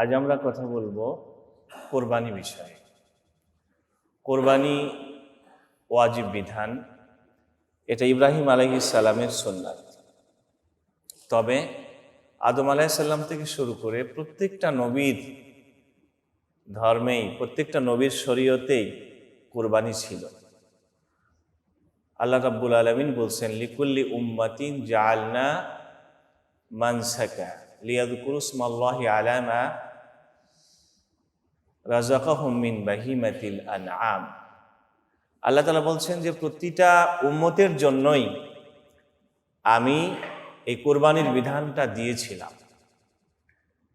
আজ আমরা কথা বলব কোরবানি বিষয়ে। কোরবানি ওয়াজিব বিধান, এটা ইব্রাহিম আলহি সালামের সন্ন্যাত তবে আদম আলাইসাল্লাম থেকে শুরু করে প্রত্যেকটা নবীর ধর্মেই, প্রত্যেকটা নবীর শরীয়তেই কোরবানি ছিল। আল্লাহ রাব্বুল আলমিন বলছেন, লিকুল্লি উম্মাতিন জালনা মানসাকা লিয়াদকুরুসমাল্লাহি আলামা রাজাকাহুম মিন বাহিমাতিল আনআম। আল্লাহ তালা বলছেন যে প্রতিটা উম্মতের জন্যই আমি এই কোরবানির বিধানটা দিয়েছিলাম।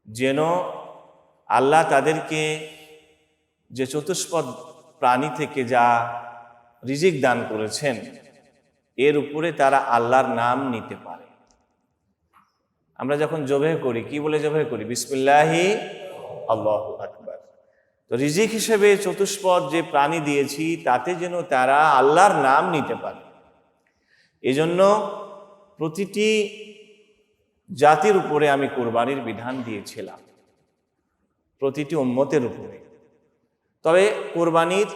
যেন আল্লাহ তাদেরকে যে চতুষ্পদ প্রাণী থেকে যা রিজিক দান করেছেন, এর উপরে তারা আল্লাহর নাম নিতে পারে। আমরা যখন জবে করি, কি বলে জবে করি? বিসমিল্লাহি আল্লাহ আকবার। তো রিজিক হিসেবে চতুষ্পদ যে প্রাণী দিয়েছি, তাতে যেন তারা আল্লাহর নাম নিতে পারে। এজন্য প্রতিটি জাতির উপরে আমি কোরবানির বিধান দিয়েছিলাম। প্রতিটি উম্মতের উপরে। তবে কোরবানির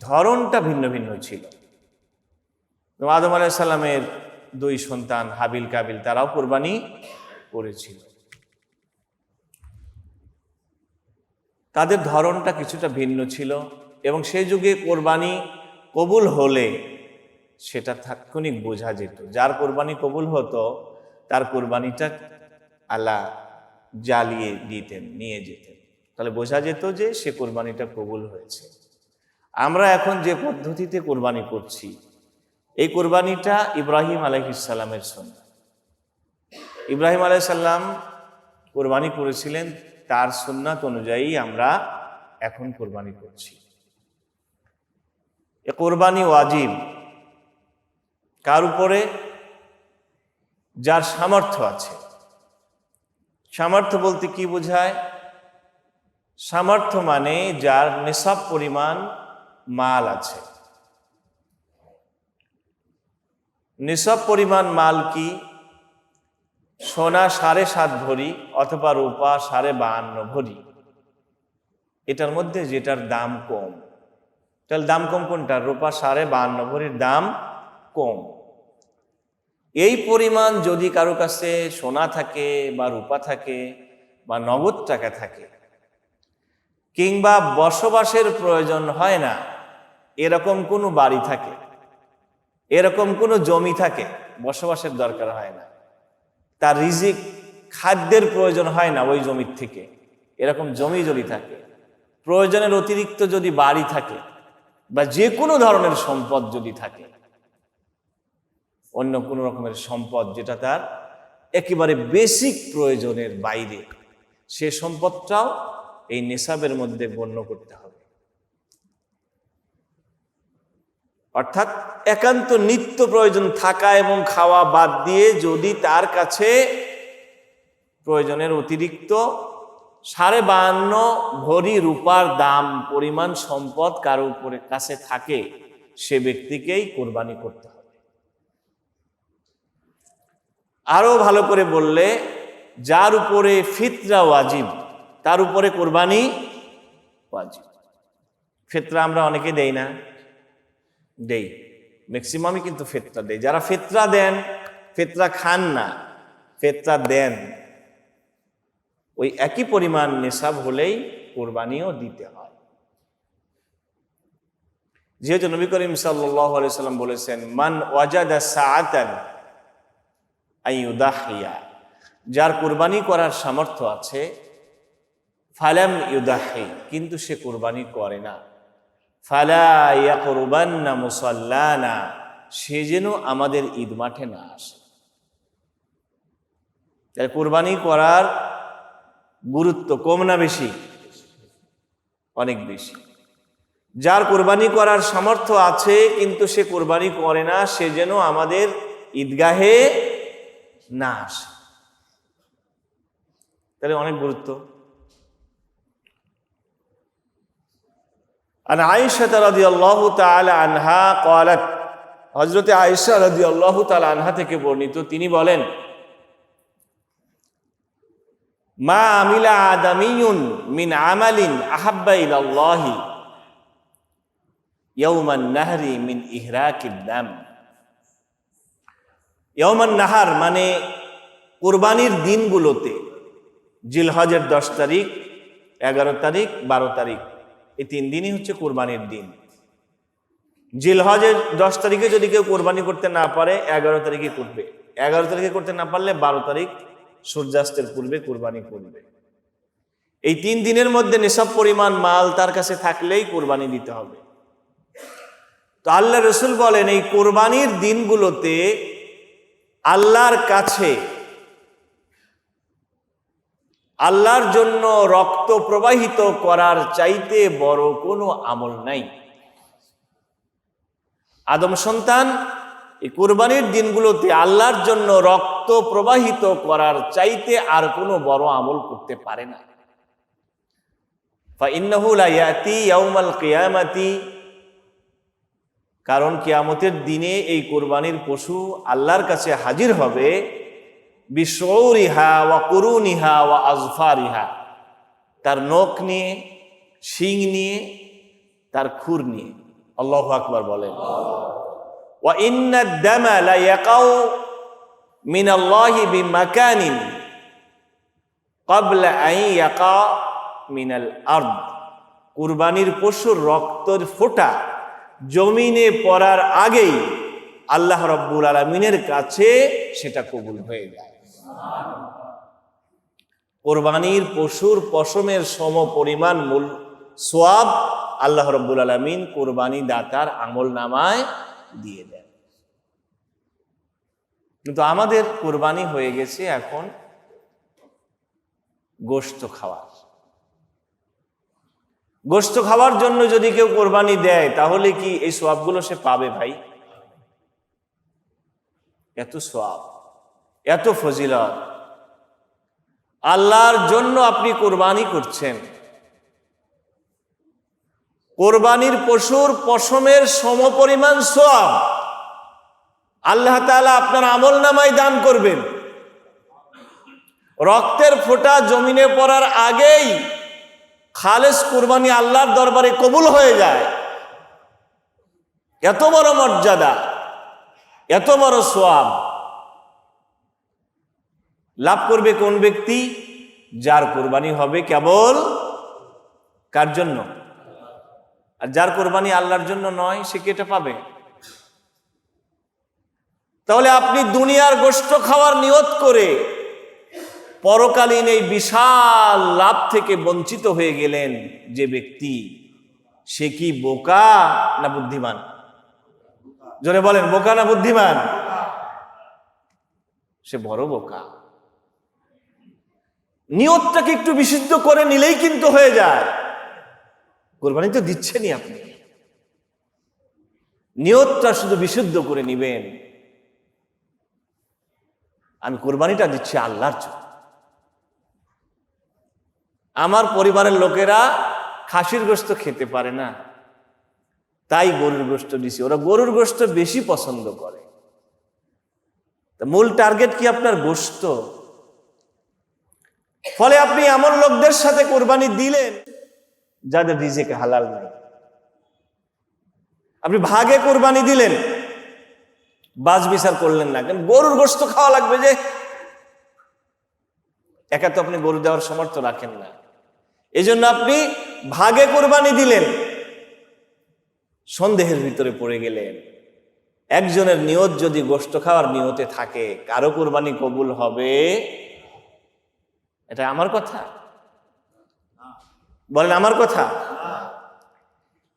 ধরনটা ভিন্ন ভিন্ন ছিল। আদম আলাইসাল্লামের দুই সন্তান হাবিল কাবিল, তারাও কোরবানি করেছিল। তাদের ধরনটা কিছুটা ভিন্ন ছিল এবং সেই যুগে কোরবানি কবুল হলে সেটা তাৎক্ষণিক বোঝা যেত। যার কোরবানি কবুল হতো, তার কোরবানিটা আল্লাহ জ্বালিয়ে দিতেন, নিয়ে যেতেন। তাহলে বোঝা যেত যে সে কোরবানিটা কবুল হয়েছে। আমরা এখন যে পদ্ধতিতে কোরবানি করছি, এই কোরবানিটা ইব্রাহিম আলহিসাল্লামের সন্ধ্যা ইব্রাহিম আলাইসাল্লাম কোরবানি করেছিলেন তার সুন্নাত অনুযায়ী আমরা এখন কোরবানি করছি। এ কোরবানি ওয়াজিব। কার উপরে? যার সামর্থ্য আছে। সামর্থ্য বলতে কি বোঝায়? সামর্থ্য মানে যার নেশাব পরিমাণ মাল আছে। নিসব পরিমাণ মাল কি? সোনা সাড়ে সাত ভরি অথবা রূপা সাড়ে বাহান্ন ভরি। এটার মধ্যে যেটার দাম কম। তাহলে দাম কম কোনটা? রূপা সাড়ে বাহান্ন ভরির দাম কম। এই পরিমাণ যদি কারও কাছে সোনা থাকে বা রূপা থাকে বা নগদ টাকা থাকে, কিংবা বসবাসের প্রয়োজন হয় না, এরকম কোনো বাড়ি থাকে, এরকম কোনো জমি থাকে, বসবাসের দরকার হয় না। তার রিজিক খাদ্যের প্রয়োজন হয় না ওই জমির থেকে। এরকম জমি যদি থাকে, প্রয়োজনের অতিরিক্ত যদি বাড়ি থাকে বা যে কোনো ধরনের সম্পদ যদি থাকে, অন্য কোনো রকমের সম্পদ যেটা তার একেবারে বেসিক প্রয়োজনের বাইরে, সে সম্পদটাও এই নেশাবের মধ্যে গণ্য করতে হবে। অর্থাৎ একান্ত নিত্য প্রয়োজন থাকা এবং খাওয়া বাদ দিয়ে যদি তার কাছে প্রয়োজনের অতিরিক্ত সাড়ে বাহান্ন ভরি রূপার দাম, পরিমাণ সম্পদ কারও উপরে কাছে থাকে, সে ব্যক্তিকেই কোরবানি করতে হবে। আরও ভালো করে বললে, যার উপরে ফিতরা ওয়াজিব, তার উপরে কোরবানি ওয়াজিব। ফিতরা আমরা অনেকে দেই না। দেই। ম্যাক্সিমামই কিন্তু ফেতরা দেয় যারা ফেতরা দেন, ফেতরা খান না, ফেতরা দেন। ওই একই পরিমাণ নেশাব হলেই কোরবানিও দিতে হয়। যেহেতু নবী করিম সাল্লাম বলেছেন, মান ওয়াজাদা সাআতান আইউদাহিয়া যার কোরবানি করার সামর্থ্য আছে, ফালাম ইউদাহি, কিন্তু সে কোরবানি করে না। ফালা ইয়াকরুবান্না মুসাল্লানা, সে যেন আমাদের ঈদ মাঠে না আসে। তাই কোরবানি করার গুরুত্ব কম না বেশি? অনেক বেশি। যার কোরবানি করার সামর্থ্য আছে, কিন্তু সে কোরবানি করে না, সে যেন আমাদের ঈদগাহে না আসে। তাহলে অনেক গুরুত্ব। আন আয়েশা তালাদি আল্লাহ তাল আনহা কলাত হজরতে আয়েশা রাদি আল্লাহ তাল আনহা থেকে বর্ণিত, তিনি বলেন, মা আমিলা আদামিউন মিন আমালিন আহাব্বা ইলাল্লাহি ইয়াউমান নাহরি মিন ইহরাকিল দাম ইয়মান নাহার মানে কোরবানির দিনগুলোতে, জিলহজের দশ তারিখ, এগারো তারিখ, বারো তারিখ। এই তিন দিনই হচ্ছে কোরবানির দিন। জিলহজের দশ তারিখে যদি কেউ কোরবানি করতে না পারে, এগারো তারিখে করবে। এগারো তারিখে করতে না পারলে বারো তারিখ সূর্যাস্তের পূর্বে কোরবানি করবে। এই তিন দিনের মধ্যে নেশাব পরিমাণ মাল তার কাছে থাকলেই কোরবানি দিতে হবে। তো আল্লাহ রসুল বলেন, এই কোরবানির দিনগুলোতে আল্লাহর কাছে আল্লাহর জন্য রক্ত প্রবাহিত করার চাইতে বড় কোনো আমল নাই। আদম সন্তান, এই কোরবানির দিনগুলোতে আল্লাহর জন্য রক্ত প্রবাহিত করার চাইতে আর কোনো বড় আমল করতে পারে না। কারণ কিয়ামতের দিনে এই কোরবানির পশু আল্লাহর কাছে হাজির হবে বিশৌরিহা ওয়া করুনিহা ওয়া আজফারিহা। তার নখ নিয়ে, শিং নিয়ে, তার খুর নিয়ে। আল্লাহ আকবার বলেন। ওয়া ইন্না দামা লা ইয়াকাউ মিন আল্লাহি বিমাকানিন ক্বাবলা আন ইয়াকা মিনাল আরদ। কুরবানির পশুর রক্তের ফোঁটা জমিনে পড়ার আগেই আল্লাহ রব্বুল আলমিনের কাছে সেটা কবুল হয়ে যায়। কোরবানির পশুর পশমের সম পরিমাণ মূল সোয়াব আল্লাহ রব্বুল আলমিন কোরবানি দাতার আমল নামায় দিয়ে দেন। কিন্তু আমাদের কোরবানি হয়ে গেছে এখন গোস্ত খাওয়ার। গোস্ত খাওয়ার জন্য যদি কেউ কোরবানি দেয়, তাহলে কি এই সোয়াবগুলো সে পাবে ভাই? এত সোয়াব। এত ফজিলত। আল্লাহর জন্য আপনি কোরবানি করছেন। কোরবানির পশুর পশমের সমপরিমাণ সোয়াব আল্লাহ তাআলা আপনার আমল নামায় দান করবেন। রক্তের ফোঁটা জমিনে পড়ার আগেই খালেস কুরবানি আল্লাহর দরবারে কবুল হয়ে যায়। এত বড় মর্যাদা, এত বড় সোয়াব লাভ করবে কোন ব্যক্তি? যার কোরবানি হবে কেবল কার জন্য? আর যার কোরবানি আল্লাহর জন্য নয়, সে কেটে পাবে। তাহলে আপনি দুনিয়ার গোষ্ঠ খাওয়ার নিয়ত করে পরকালীন এই বিশাল লাভ থেকে বঞ্চিত হয়ে গেলেন যে ব্যক্তি, সে কি বোকা না বুদ্ধিমান? জোরে বলেন, বোকা না বুদ্ধিমান? সে বড় বোকা। নিয়তটাকে একটু বিশুদ্ধ করে নিলেই কিন্তু হয়ে যায়। কোরবানি তো দিচ্ছেনই আপনি। নিয়তটা শুধু বিশুদ্ধ করে নিবেন। আমি কোরবানিটা দিচ্ছি আল্লাহর জন্য। আমার পরিবারের লোকেরা খাসির গোস্ত খেতে পারে না। তাই গরুর গোস্ত দিছি। ওরা গরুর গোস্ত বেশি পছন্দ করে। মূল টার্গেট কি আপনার গোস্ত ফলে আপনি এমন লোকদের সাথে কোরবানি দিলেন যাদের রিজেকে হালাল নাই। আপনি ভাগে কোরবানি দিলেন বাজ বিচার করলেন না। কেন? গরুর গোস্ত খাওয়া লাগবে যে। একা তো আপনি গরু দেওয়ার সমর্থ রাখেন না। এই জন্য আপনি ভাগে কোরবানি দিলেন, সন্দেহের ভিতরে পড়ে গেলেন। একজনের নিয়ত যদি গোস্ত খাওয়ার নিয়তে থাকে, কারও কোরবানি কবুল হবে এটা আমার কথা। বলেন, আমার কথা?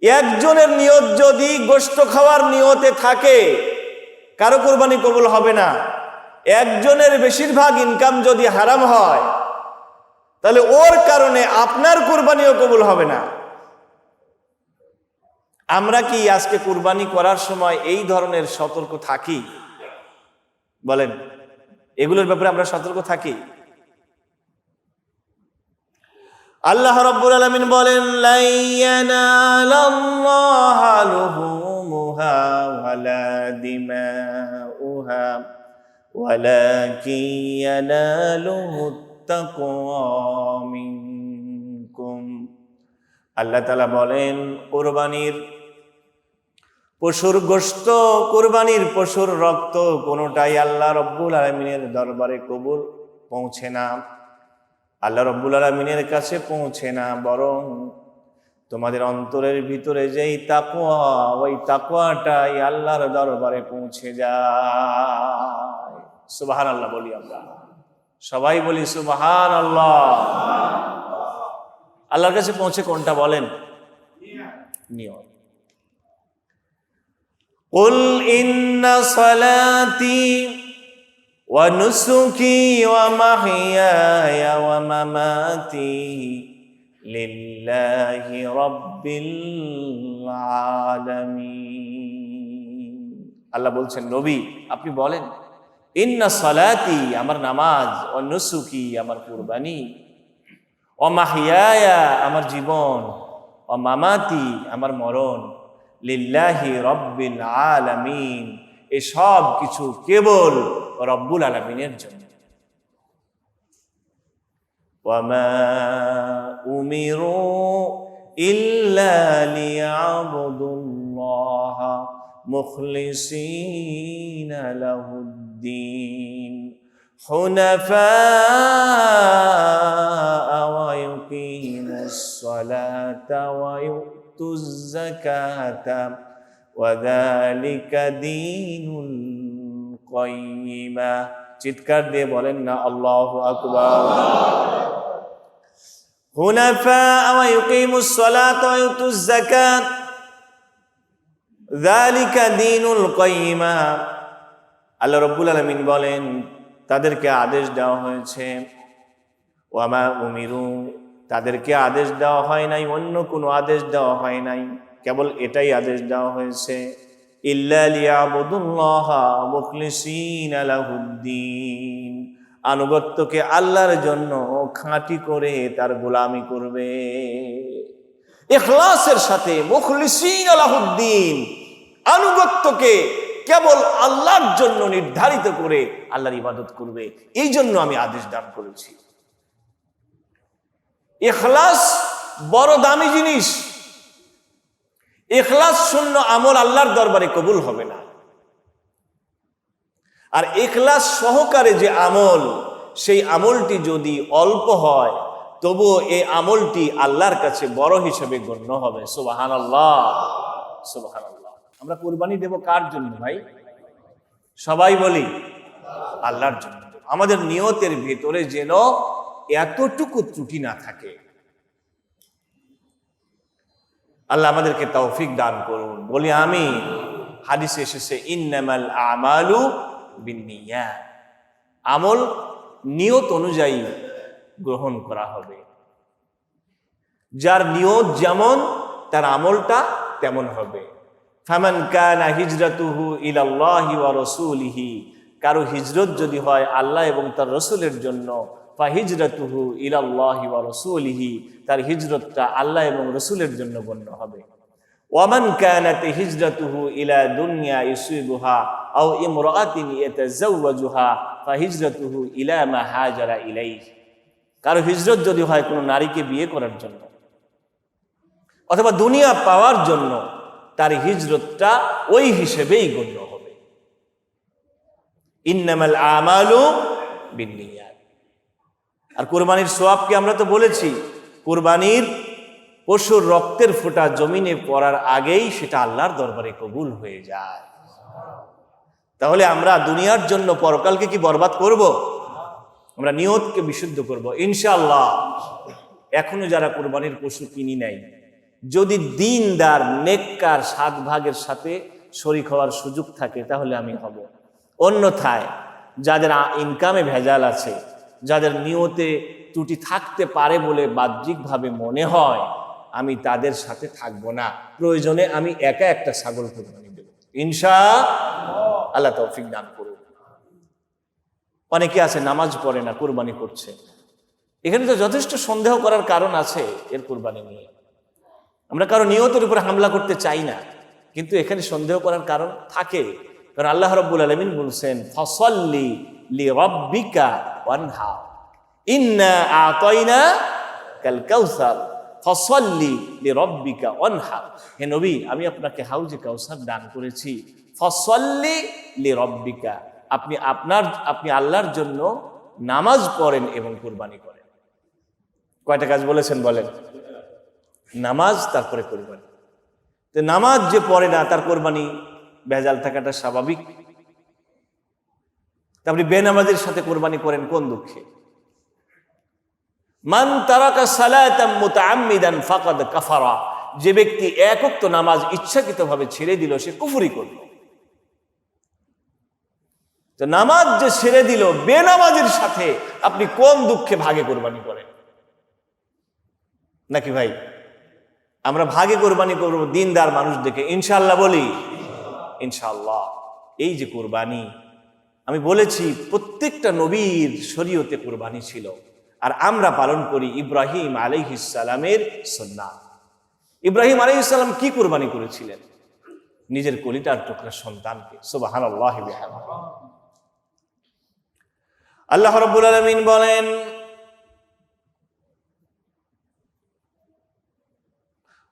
একজনের নিয়ত যদি গোস্ত খাওয়ার নিয়তে থাকে, কারও কোরবানি কবুল হবে না। একজনের বেশিরভাগ ইনকাম যদি হারাম হয়, তাহলে ওর কারণে আপনার কোরবানিও কবুল হবে না। আমরা কি আজকে কুরবানি করার সময় এই ধরনের সতর্ক থাকি? বলেন, এগুলোর ব্যাপারে আমরা সতর্ক থাকি? আল্লাহ রব্বুল আলমিন বলেন লাইয়ানালাল্লাহা লুহুমুহা ওয়ালা দিমাউহা ওয়ালাকিন ইয়ানালুহু التقوى منكم আল্লাহ তালা বলেন কোরবানির পশুর গোস্ত কোরবানির পশুর রক্ত কোনোটাই আল্লাহ রব্বুল আলমিনের দরবারে কবুল পৌঁছে না আল্লাহ রব্বুল আলমিনের কাছে পৌঁছে না বরং তোমাদের অন্তরের ভিতরে যেই তাকুয়া ওই তাকুয়াটাই আল্লাহর দরবারে পৌঁছে যায় সুবাহান আল্লাহ বলি আমরা সবাই বলি সুবাহান আল্লাহ আল্লাহর কাছে পৌঁছে কোনটা বলেন নিয়ম قل إن صلاتي ونسكي ومحياي ومماتي لله رب العالمين আল্লাহ বলছেন নবী আপনি বলেন ইন্না সালাতি আমার নামাজ ও নুসুকি আমার কুরবানি ও মাহিয়ায়া আমার জীবন ও মামাতি আমার মরণ লিল্লাহি রব্বিল আলামিন এই সব কিছু কেবল রব্বুল আলমিনের জন্য وما أمروا إلا ليعبدوا الله مخلصين له الدين حنفاء ويقيموا الصلاة ويؤتوا الزكاة وذلك دين কইমা। চিৎকার দিয়ে বলেন না, আল্লাহ আকবার। হুনাফা ওয়া ইউকিমুস সালাত ওয়া ইউতুজ যাকাত। যালিকা দীনুল কাইমা। আল্লাহ রাব্বুল আলামিন বলেন, তাদেরকে আদেশ দেওয়া হয়েছে। ওয়ামা উমিরু। তাদেরকে আদেশ দেওয়া হয় নাই, অন্য কোনো আদেশ দেওয়া হয় নাই। কেবল এটাই আদেশ দেওয়া হয়েছে। আনুগত্যকে আল্লাহর জন্য খাঁটি করে তার গোলামি করবে। এখলাসের সাথে মুখলিসিন আলাহুদ্দিন আনুগত্যকে কেবল আল্লাহর জন্য নির্ধারিত করে আল্লাহর ইবাদত করবে। এই জন্য আমি আদেশ দান করেছি। এখলাস বড় দামি জিনিস। এখলাস শূন্য আমল আল্লাহর দরবারে কবুল হবে না। আর এখলাস সহকারে যে আমল, সেই আমলটি যদি অল্প হয়, তবুও এই আমলটি আল্লাহর কাছে বড় হিসেবে গণ্য হবে। সুবাহান আল্লাহ সুবাহান আল্লাহ আমরা কোরবানি দেব কার জন্য ভাই? সবাই বলি, আল্লাহর জন্য। আমাদের নিয়তের ভেতরে যেন এতটুকু ত্রুটি না থাকে। আল্লাহ আমাদেরকে তৌফিক দান করুন। বলি আমি হাদিসে এসেছে, ইন্নামাল আমালু বিনিয়া আমল নিয়ত অনুযায়ী গ্রহণ করা হবে। যার নিয়ত যেমন, তার আমলটা তেমন হবে। ফামান কানা হিজরাতুহু ইলাল্লাহি ওয়া রাসূলিহি। কারও হিজরত যদি হয় আল্লাহ এবং তার রসুলের জন্য ফাহিজরাতুহু ইলাল্লাহি ওয়া রাসূলিহি, তার হিজরতটা আল্লাহ এবং রসুলের জন্য গণ্য হবে। ওয়ামান কানাত হিজরাতুহু ইলা দুনিয়া ইউসিবুহা আও ইমরাআতিন ইয়াতাযাওয়াজুহা ফাহিজরাতুহু ইলা মা হাজারা ইলাইহি। কারও হিজরত যদি হয় কোনো নারীকে বিয়ে করার জন্য, অথবা দুনিয়া পাওয়ার জন্য, তার হিজরতটা ওই হিসেবেই গণ্য হবে। ইন্নামাল আমালু বিনিয়াত আর কোরবানির সোয়াবকে আমরা তো বলেছি? কোরবানির পশুর রক্তের ফোঁটা জমিনে পড়ার আগেই সেটা আল্লাহর দরবারে কবুল হয়ে যায়। তাহলে আমরা দুনিয়ার জন্য পরকালকে কি বরবাদ করব? আমরা নিয়তকে বিশুদ্ধ করব। ইনশাআল্লাহ, এখনও যারা কোরবানির পশু কিনি নাই, যদি দিনদার, নেককার, সাত ভাগের সাথে শরিক হওয়ার সুযোগ থাকে, তাহলে আমি হব। অন্যথায়, যাদের ইনকামে ভেজাল আছে যাদের নিয়তে ত্রুটি থাকতে পারে বলে বাহ্যিকভাবে মনে হয়, আমি তাদের সাথে থাকব না। প্রয়োজনে আমি একা একটা ছাগল কোরবানি দেব। ইনশা আল্লাহ তৌফিক দান করুন অনেকে আছে, নামাজ পড়ে না, কোরবানি করছে। এখানে তো যথেষ্ট সন্দেহ করার কারণ আছে এর কোরবানি নিয়ে। আমরা কারও নিয়তের উপরে হামলা করতে চাই না, কিন্তু এখানে সন্দেহ করার কারণ থাকে। কারণ আল্লাহ রব্বুল আলমিন বলছেন, ফসল্লি লি রব্বিকা ওয়ানহা। ইন্না আতয়না কাল কাউসার। ফসল্লি লি রব্বিকা অনহার হে নবী, আমি আপনাকে হাউজে কাউসার দান করেছি। ফসল্লি লি রব্বিকা। আপনি আপনার, আপনি আল্লাহর জন্য নামাজ পড়েন এবং কোরবানি করেন। কয়টা কাজ বলেছেন বলেন? নামাজ, তারপরে কোরবানি। তো নামাজ যে পড়ে না, তার কোরবানি ভেজাল থাকাটা স্বাভাবিক। তারপরে বেনামাজের সাথে কোরবানি করেন কোন দুঃখে? মান তারাকা সালাতাম ফাকাদ কাফারা। যে ব্যক্তি একক্ত নামাজ ইচ্ছাকৃতভাবে ছেড়ে দিল, সে কুফরি করল। তো নামাজ যে ছেড়ে দিল, বেনামাজের সাথে আপনি কোন দুঃখে ভাগে কোরবানি করেন? নাকি ভাই, আমরা ভাগে কোরবানি করব, দিনদার মানুষ দেখে ইনশাল্লাহ বলি। ইনশাল্লাহ এই যে কোরবানি, আমি বলেছি প্রত্যেকটা নবীর শরীয়তে কোরবানি ছিল। আর আমরা পালন করি ইব্রাহিম আলাইহিসালামের সন্না। ইব্রাহিম আলাইহিসাল্লাম কি কোরবানি করেছিলেন? নিজের কলিটার টুকরা সন্তানকে সুবাহান আল্লাহ আল্লাহ রব্বুল আলমিন বলেন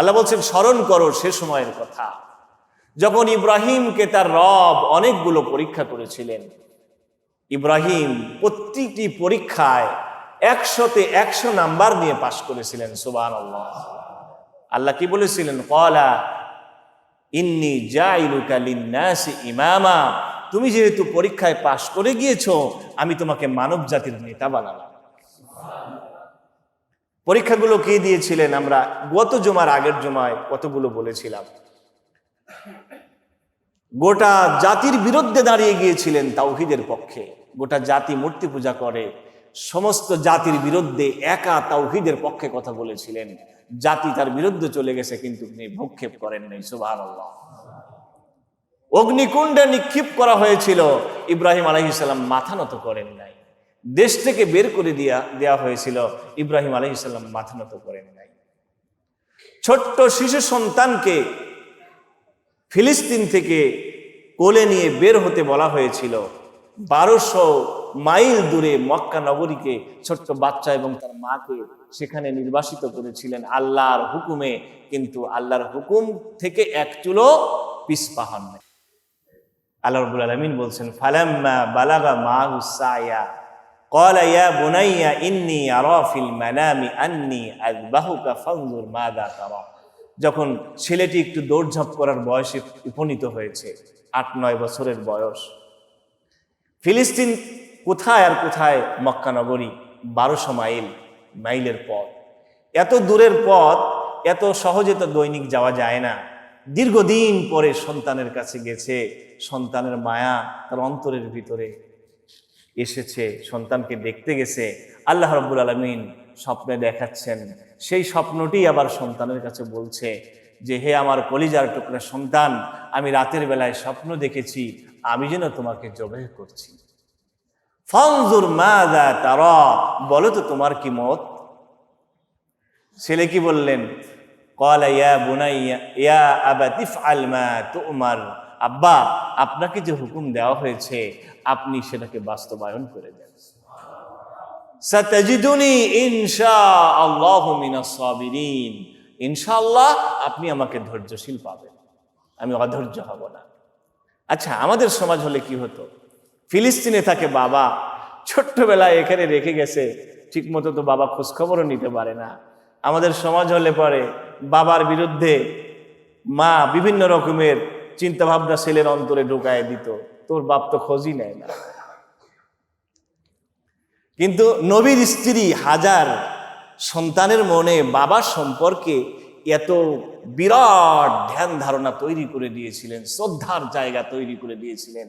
আল্লাহ বলছেন, স্মরণ করো সে সময়ের কথা। যখন ইব্রাহিমকে তার রব অনেকগুলো পরীক্ষা করেছিলেন, ইব্রাহিম প্রত্যেকটি পরীক্ষায় একশোতে একশো নাম্বার নিয়ে পাশ করেছিলেন সুবান আল্লাহ কি বলেছিলেন? কলা ইন্নি জাইলুকা লিন্নাসি ইমামা। তুমি যেহেতু পরীক্ষায় পাশ করে গিয়েছো, আমি তোমাকে মানব জাতির নেতা বানালাম। পরীক্ষাগুলো কে দিয়েছিলেন? আমরা গত জমার আগের জমায় কতগুলো বলেছিলাম। গোটা জাতির বিরুদ্ধে দাঁড়িয়ে গিয়েছিলেন তাওহিদের পক্ষে। গোটা জাতি মূর্তি পূজা করে, সমস্ত জাতির বিরুদ্ধে একা তাওহিদের পক্ষে কথা বলেছিলেন। জাতি তার বিরুদ্ধে চলে গেছে কিন্তু তিনি ভূক্ষেপ করেন নাই সুবাহ অগ্নিকুণ্ডে নিক্ষেপ করা হয়েছিল, ইব্রাহিম আলহিসাল্লাম মাথা নত করেন নাই। দেশ থেকে বের করে দিয়া দেওয়া হয়েছিল। ইব্রাহিম আলহিসাল্লাম মাথা নত করেন নাই। ছোট্ট শিশু সন্তানকে ফিলিস্তিন থেকে কোলে নিয়ে বের হতে বলা হয়েছিল। বারোশো মাইল দূরে মক্কা নগরীকে ছোট্ট বাচ্চা এবং তার মাকে সেখানে নির্বাসিত করেছিলেন আল্লাহর হুকুমে, কিন্তু আল্লাহর হুকুম থেকে এক চুলো পিসপা হন আল্লাহ রবুল আলমিন বলছেন, ফালাম্মা বালাগা মাহু সায়া। قال يا بني إني أرى في المنام أني أذبحك فانظر ماذا ترى যখন ছেলেটি একটু দৌড়ঝাঁপ করার বয়সে উপনীত হয়েছে আট নয় বছরের বয়স ফিলিস্তিন কোথায় আর কোথায় মক্কা নগরী বারোশো মাইল মাইলের পথ এত দূরের পথ এত সহজে তো দৈনিক যাওয়া যায় না দীর্ঘদিন পরে সন্তানের কাছে গেছে সন্তানের মায়া তার অন্তরের ভিতরে এসেছে, সন্তানকে দেখতে গেছে, আল্লাহ রব্বুল আলমিন স্বপ্নে দেখাচ্ছেন। সেই স্বপ্নটি আবার সন্তানের কাছে বলছে যে, হে আমার কলিজার টুকরা সন্তান, আমি রাতের বেলায় স্বপ্ন দেখেছি, আমি যেন তোমাকে জবে করছি। ফংজুর মাদা তারা, বলো তো তোমার কি মত? ছেলে কি বললেন? কলা ইয়া বুনাইয়া, ইয়া আবাতিফ আলমা তোমার। আব্বা, আপনাকে যে হুকুম দেওয়া হয়েছে, আপনি সেটাকে বাস্তবায়ন করে দেন। সাতাজিদুনি ইনশা আল্লাহ মিনাসাবিরিন ইনশাআল্লাহ আপনি আমাকে ধৈর্যশীল পাবেন। আমি অধৈর্য হব না। আচ্ছা আমাদের সমাজ হলে কি হতো? ফিলিস্তিনে থাকে বাবা, ছোট্টবেলায় এখানে রেখে গেছে ঠিক মতো তো বাবা খোঁজখবরও নিতে পারে না। আমাদের সমাজ হলে পরে বাবার বিরুদ্ধে মা বিভিন্ন রকমের চিন্তাভাবনা ছেলের অন্তরে ঢুকায় দিত। তোর বাপ তো খোঁজই নেয় না। কিন্তু নবীর স্ত্রী হাজার সন্তানের মনে বাবার সম্পর্কে এত বিরাট ধ্যান ধারণা তৈরি করে দিয়েছিলেন, শ্রদ্ধার জায়গা তৈরি করে দিয়েছিলেন।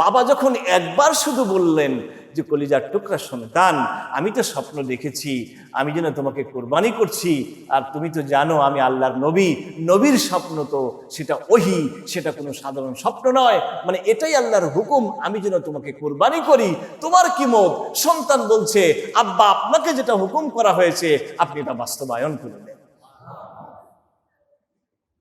বাবা যখন একবার শুধু বললেন যে, কলিজার টুকরা সন্তান, আমি তো স্বপ্ন দেখেছি, আমি যেন তোমাকে কোরবানি করছি, আর তুমি তো জানো আমি আল্লাহর নবী, নবীর স্বপ্ন তো সেটা ওহি, সেটা কোনো সাধারণ স্বপ্ন নয়। মানে এটাই আল্লাহর হুকুম, আমি যেন তোমাকে কোরবানি করি। তোমার কি মত? সন্তান বলছে, আব্বা, আপনাকে যেটা হুকুম করা হয়েছে, আপনি এটা বাস্তবায়ন করে দেন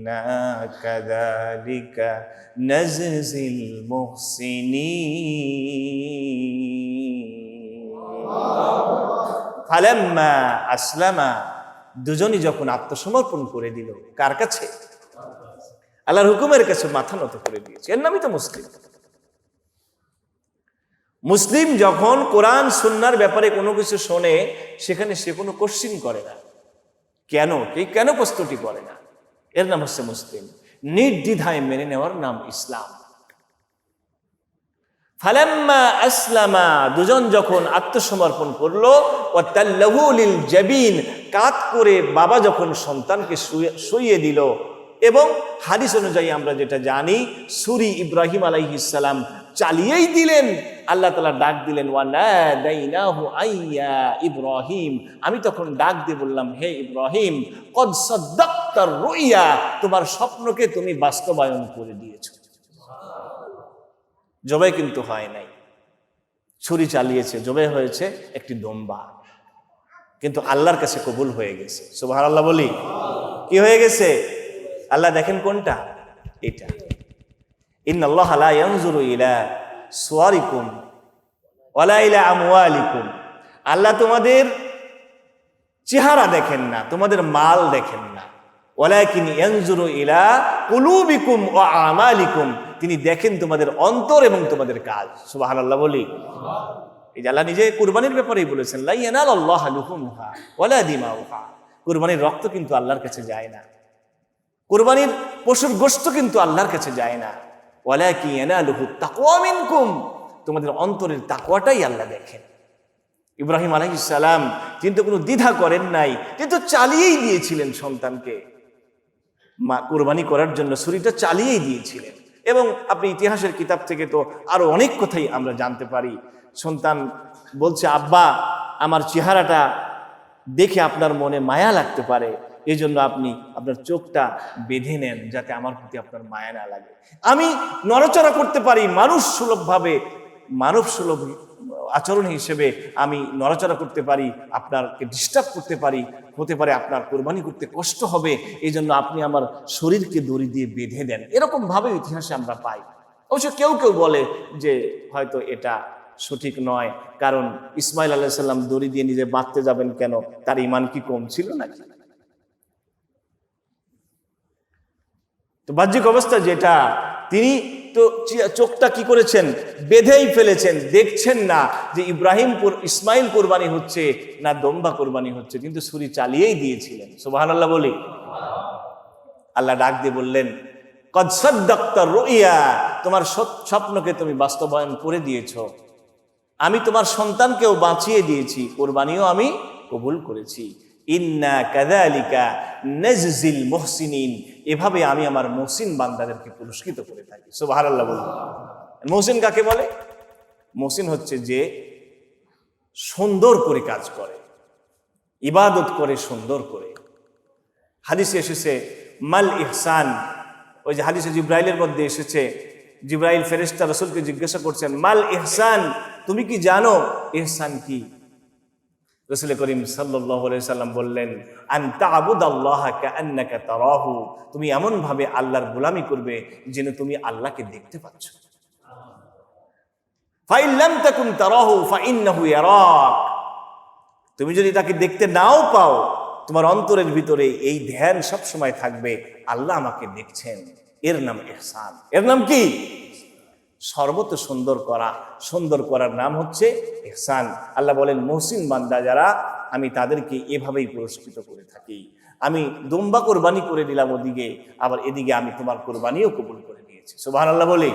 إنا كذلك نجزي المحسنين ফালাম্মা আসলামা দুজনই যখন আত্মসমর্পণ করে দিল কার কাছে আল্লাহর হুকুমের কাছে মাথা নত করে দিয়েছে এর নামই তো মুসলিম মুসলিম যখন কোরআন সুন্নার ব্যাপারে কোনো কিছু শোনে সেখানে সে কোনো কোশ্চিন করে না কেন কে কেন প্রস্তুতি করে না এর নাম হচ্ছে মুসলিম। নির্দ্বিধায় মেনে নেওয়ার নাম ইসলাম। ফালাম্মা আসলামা, দুজন যখন আত্মসমর্পণ করল তাল্লাহুলিল জাবিন, কাত করে বাবা যখন সন্তানকে শুয়ে- দিল এবং হাদিস অনুযায়ী আমরা যেটা জানি, সুরি ইব্রাহিম আলাইহিসালাম চালিয়েই দিলেন। আল্লাহ তালা ডাক দিলেন আইয়া ইব্রাহিম। আমি তখন ডাক দিয়ে বললাম, হে ইব্রাহিম, কদ সাদ্দাক্তার রুইয়া, তোমার স্বপ্নকে তুমি বাস্তবায়ন করে দিয়েছ। জবে কিন্তু হয় নাই। ছুরি চালিয়েছে জবে হয়েছে একটি দম্বা। কিন্তু আল্লাহর কাছে কবুল হয়ে গেছে। সুবাহ আল্লাহ বলি। কি হয়ে গেছে? আল্লাহ দেখেন কোনটা? এটা। আল্লাহ তোমাদের চেহারা দেখেন না, তোমাদের মাল দেখেন না। তিনি দেখেন তোমাদের অন্তর এবং তোমাদের কাজ। সুবহানাল্লাহ বলি। আল্লাহ নিজে কুরবানির ব্যাপারেই বলেছেন কুরবানির রক্ত কিন্তু আল্লাহর কাছে যায় না। কুরবানির পশুর গোশত কিন্তু আল্লাহর কাছে যায় না। ওয়ালাকি ইয়ানালুহু তাকওয়া মিনকুম। তোমাদের অন্তরের তাকওয়াটাই আল্লাহ দেখেন। ইব্রাহিম সালাম কিন্তু কোনো দ্বিধা করেন নাই, কিন্তু চালিয়েই দিয়েছিলেন সন্তানকে। মা, কোরবানি করার জন্য ছুরিটা চালিয়েই দিয়েছিলেন। এবং আপনি ইতিহাসের কিতাব থেকে তো আরও অনেক কথাই আমরা জানতে পারি। সন্তান বলছে, আব্বা, আমার চেহারাটা দেখে আপনার মনে মায়া লাগতে পারে। এই জন্য আপনি আপনার চোখটা বেঁধে নেন যাতে আমার প্রতি আপনার মায়া না লাগে। আমি নড়াচড়া করতে পারি, মানুষ সুলভভাবে, মানব সুলভ আচরণ হিসেবে আমি নড়াচড়া করতে পারি আপনারকে ডিস্টার্ব করতে পারি, হতে পারে আপনার কোরবানি করতে কষ্ট হবে এই জন্য আপনি আমার শরীরকে দড়ি দিয়ে বেঁধে দেন। এরকম ভাবে ইতিহাসে আমরা পাই। অবশ্য কেউ কেউ বলে যে হয়তো এটা সঠিক নয়, কারণ ইসমাইল আল্লাহ সাল্লাম দড়ি দিয়ে নিজে বাঁধতে যাবেন কেন? তার ইমান কি কম ছিল নাকি? তো বাহ্যিক অবস্থা যেটা, তিনি তো চোখটা কি করেছেন? বেঁধেই ফেলেছেন, দেখছেন না যে ইব্রাহিম ইসমাইল কোরবানি হচ্ছে না দম্বা কোরবানি হচ্ছে, কিন্তু ছুরি চালিয়েই দিয়েছিলেন। সুবাহ আল্লাহ বলি। আল্লাহ ডাক দিয়ে বললেন কদসদ্দাক্তার রুইয়া, তোমার স্বপ্নকে তুমি বাস্তবায়ন করে দিয়েছ। আমি তোমার সন্তানকেও বাঁচিয়ে দিয়েছি, কোরবানিও আমি কবুল করেছি। ইন্না কাদালিকা নজজিল মুহসিনিন। এভাবে আমি আমার মহসিন বান্দাদেরকে পুরস্কৃত করে থাকি। সুবহানাল্লাহ বলুন। মহসিন কাকে বলে? মহসিন হচ্ছে যে সুন্দর করে কাজ করে, ইবাদত করে, সুন্দর করে। হাদিসে এসেছে, মাল ইহসান। ওই যে হাদিসে জিব্রাইলের মধ্যে এসেছে, জিব্রাইল ফেরেশতা রসুলকে জিজ্ঞাসা করছেন, মাল ইহসান, তুমি কি জানো ইহসান কি? রসুল করিম সাল্লাম বললেন, আন তা'বুদাল্লাহা কাআন্নাকা তারাহু। তুমি এমন ভাবে আল্লাহর গোলামি করবে যেন তুমি আল্লাহকে দেখতে পাচ্ছ। ফাইন লাম তাকুন তারাহু ফাইন্নাহু ইয়ারাক। তুমি যদি তাকে দেখতে নাও পাও, তোমার অন্তরের ভিতরে এই ধ্যান সব সময় থাকবে, আল্লাহ আমাকে দেখছেন। এর নাম এহসান। এর নাম কি? সর্বত সুন্দর করা, সুন্দর করার নাম হচ্ছে এহসান। আল্লাহ বলেন, মহসিন বান্দা যারা, আমি তাদেরকে এভাবেই পুরস্কৃত করে থাকি। আমি দুম্বা কোরবানি করে দিলাম ওদিকে, আবার এদিকে আমি তোমার কোরবানিও কবুল করে নিয়েছি। সুবাহ আল্লাহ বলি।